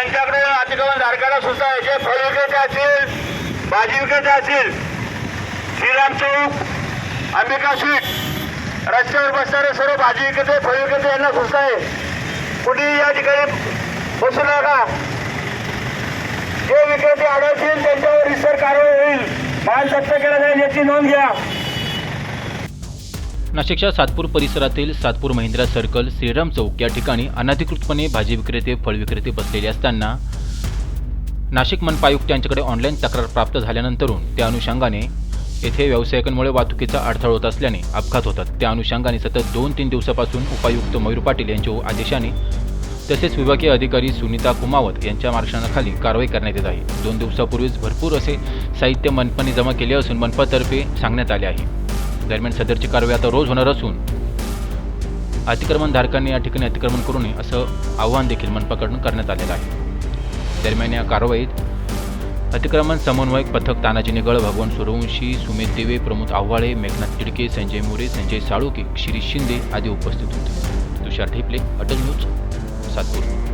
यांच्याकडे अतिक्रमण धारकाला सुद्धा याचे फळ विकायचे असतील भाजी विकायचे असतील. श्रीराम चौक अंबिका स्वीट रस्त्यावर बसणारे सर्व भाजी विकते फळ विकते यांना सुद्धा आहे. कुठेही या ठिकाणी बसू नका. जे विक्रेते आढळतील त्यांच्यावर रिसर कारवाई होईल. मान जप्त केला जाईल याची नोंद घ्या. नाशिकच्या सातपूर परिसरातील सातपूर महिंद्रा सर्कल श्रीराम चौक या ठिकाणी अनधिकृतपणे भाजी विक्रेते फळ विक्रेते बसलेले असताना नाशिक मनपा आयुक्त यांच्याकडे ऑनलाईन तक्रार प्राप्त झाल्यानंतरून त्या अनुषंगाने येथे व्यावसायिकांमुळे वाहतुकीचा अडथळा होत असल्याने अपघात होतात. त्या अनुषंगाने सतत दोन तीन दिवसापासून उपायुक्त मयूर पाटील यांच्या आदेशाने तसेच विभागीय अधिकारी सुनीता कुमावत यांच्या मार्गदर्शनाखाली कारवाई करण्यात येत आहे. दोन दिवसापूर्वीच भरपूर असे साहित्य मनपाने जमा केले असून मनपातर्फे सांगण्यात आले आहे. दरम्यान सदरची कारवाई आता रोज होणार असून अतिक्रमणधारकांनी या ठिकाणी अतिक्रमण करू नये असं आवाहन देखील मनपाकडून करण्यात आलेलं आहे. दरम्यान या कारवाईत अतिक्रमण समन्वयक पथक तानाजी निगळ भगवान सूर्यवंशी सुमित देवे प्रमोद आव्हाळे मेघनाथ तिडके संजय मोरे संजय साळुके शिरीष शिंदे आदी उपस्थित होते. तुषार ठेपले अटल न्यूज सातपूर.